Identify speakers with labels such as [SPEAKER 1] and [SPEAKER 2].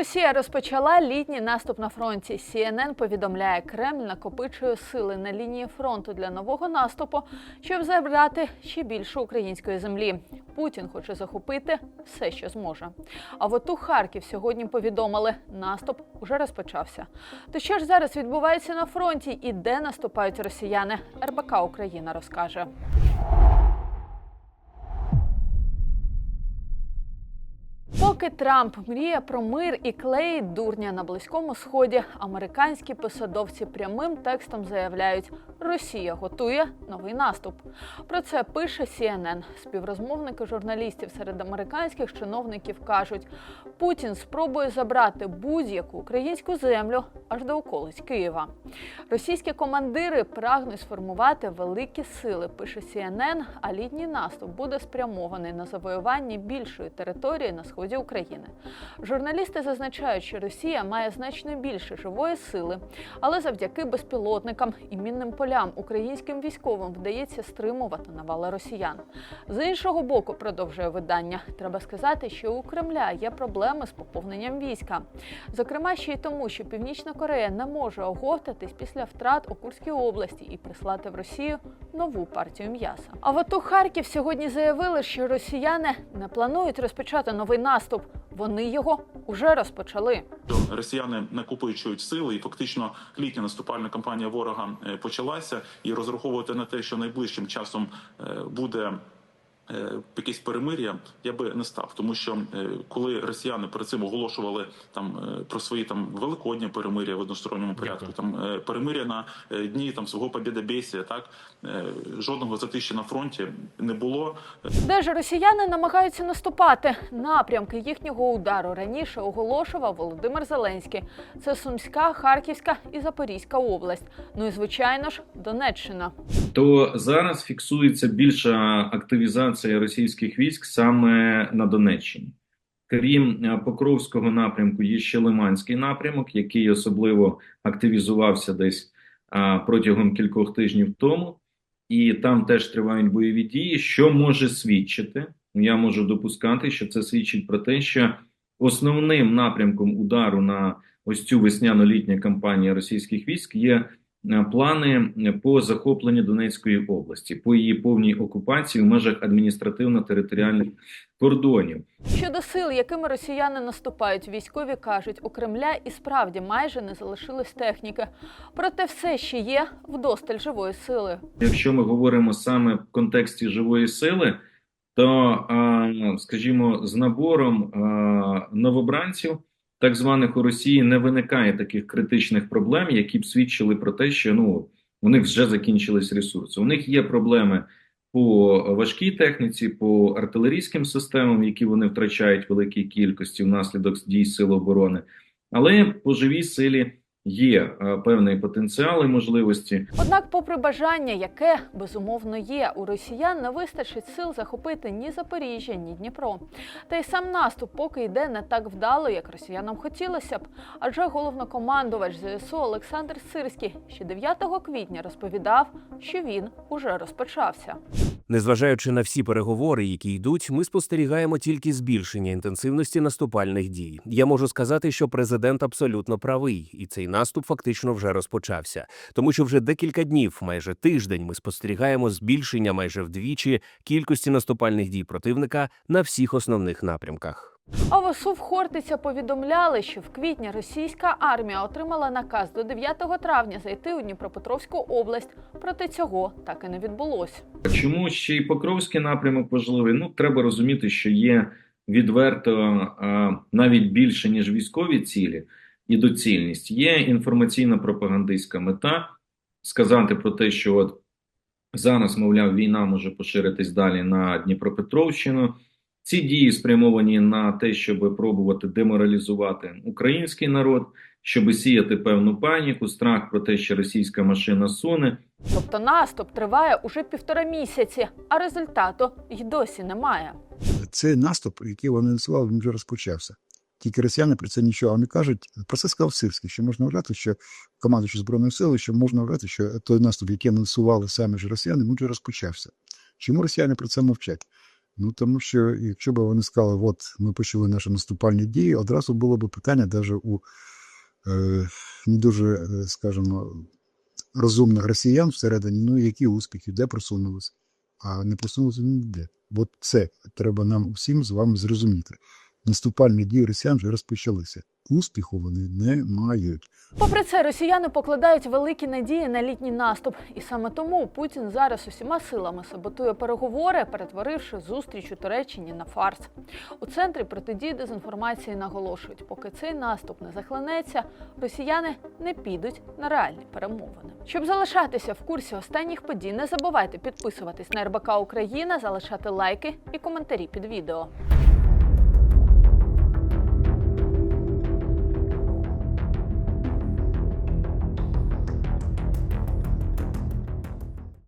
[SPEAKER 1] Росія розпочала літній наступ на фронті. CNN повідомляє, Кремль накопичує сили на лінії фронту для нового наступу, щоб забрати ще більше української землі. Путін хоче захопити все, що зможе. А от у Харків сьогодні повідомили, наступ уже розпочався. То що ж зараз відбувається на фронті і де наступають росіяни? РБК Україна розкаже. Поки Трамп мріє про мир і клеїть дурня на близькому сході, американські посадовці прямим текстом заявляють, Росія готує новий наступ. Про це пише CNN. Співрозмовники журналістів серед американських чиновників кажуть, Путін спробує забрати будь-яку українську землю аж до околиць Києва. Російські командири прагнуть сформувати великі сили, пише CNN, а літній наступ буде спрямований на завоювання більшої території на сході України. Журналісти зазначають, що Росія має значно більше живої сили, але завдяки безпілотникам і мінним полям українським військовим вдається стримувати навали росіян. З іншого боку, продовжує видання. Треба сказати, що у Кремля є проблеми з поповненням війська. Зокрема, ще й тому, що Північна Корея не може оговтатись після втрат у Курській області і прислати в Росію нову партію м'яса. А от у Харків сьогодні заявили, що росіяни не планують розпочати новий наступ. Вони його вже розпочали.
[SPEAKER 2] росіяни накопичують сили, і фактично літня наступальна кампанія ворога е, почалася, і розраховувати на те, що найближчим часом е, буде. Е, Якесь перемир'я я би не став, тому що е, коли росіяни перед цим оголошували там е, про свої там великодні перемир'я в односторонньому порядку, там перемир'я на дні там свого побєдобєсія, так жодного затища на фронті не було.
[SPEAKER 1] Де ж росіяни намагаються наступати? Напрямки їхнього удару раніше оголошував Володимир Зеленський. Це Сумська, Харківська і Запорізька область. Ну і звичайно ж Донеччина.
[SPEAKER 3] то зараз фіксується більша активізація російських військ саме на Донеччині. Крім е, Покровського напрямку, є ще Лиманський напрямок, який особливо активізувався десь а, протягом кількох тижнів тому, і там теж тривають бойові дії. Що може свідчити? Я можу допускати, що це свідчить про те, що основним напрямком удару на ось цю весняно-літню кампанію російських військ є плани по захопленню Донецької області, по її повній окупації в межах адміністративно-територіальних кордонів.
[SPEAKER 1] Щодо сил, якими росіяни наступають, військові кажуть, у Кремля і справді майже не залишилось техніки. Проте все ще є вдосталь живої сили.
[SPEAKER 3] Якщо ми говоримо саме в контексті живої сили, то, скажімо, з набором новобранців, так званих у Росії, не виникає таких критичних проблем, які б свідчили про те, що ну у них вже закінчились ресурси. У них є проблеми по важкій техніці, по артилерійським системам, які вони втрачають великій кількості внаслідок дій сил оборони, але по живій силі є певний потенціал і можливості.
[SPEAKER 1] Однак, попри бажання, яке безумовно є, у росіян не вистачить сил захопити ні Запоріжжя, ні Дніпро. Та й сам наступ поки йде не так вдало, як росіянам хотілося б. Адже головнокомандувач ЗСУ Олександр Сирський ще 9 квітня розповідав, що він уже розпочався.
[SPEAKER 4] Незважаючи на всі переговори, які йдуть, ми спостерігаємо тільки збільшення інтенсивності наступальних дій. Я можу сказати, що президент абсолютно правий, і цей наступ фактично вже розпочався, тому що вже декілька днів, майже тиждень, ми спостерігаємо збільшення майже вдвічі кількості наступальних дій противника на всіх основних напрямках.
[SPEAKER 1] А в Хортиця повідомляли, що в квітні російська армія отримала наказ до 9 травня зайти у Дніпропетровську область. Проте цього так і не відбулось.
[SPEAKER 3] Чому ще й Покровський напрямок важливий? Ну, треба розуміти, що є відверто навіть більше, ніж військові цілі і доцільність. Є інформаційно-пропагандистська мета сказати про те, що от зараз, мовляв, війна може поширитись далі на Дніпропетровщину. Ці дії спрямовані на те, щоб пробувати деморалізувати український народ, щоб сіяти певну паніку, страх про те, що російська машина суне.
[SPEAKER 1] Тобто наступ триває уже півтора місяці, а результату й досі немає.
[SPEAKER 5] Цей наступ, який вони анонсували, він вже розпочався. Тільки росіяни про це нічого не кажуть. Про це сказав Сирський, що можна вважати, що командуючи Збройними силами, що можна вважати, що той наступ, який анонсували самі ж росіяни, він вже розпочався. Чому росіяни про це мовчать? Ну тому що якщо б вони сказали, от ми почали наші наступальні дії, одразу було б питання навіть у е, не дуже, е, скажімо, розумних росіян всередині, ну які успіхи, де просунулися, а не просунулися ніде. От це треба нам всім з вами зрозуміти. Наступальні дії росіян вже розпочалися. Успіху вони не мають.
[SPEAKER 1] Попри це, росіяни покладають великі надії на літній наступ, і саме тому Путін зараз усіма силами саботує переговори, перетворивши зустріч у Туреччині на фарс. У центрі протидії дезінформації наголошують, поки цей наступ не захлинеться, росіяни не підуть на реальні перемовини. Щоб залишатися в курсі останніх подій, не забувайте підписуватись на РБК Україна, залишати лайки і коментарі під відео.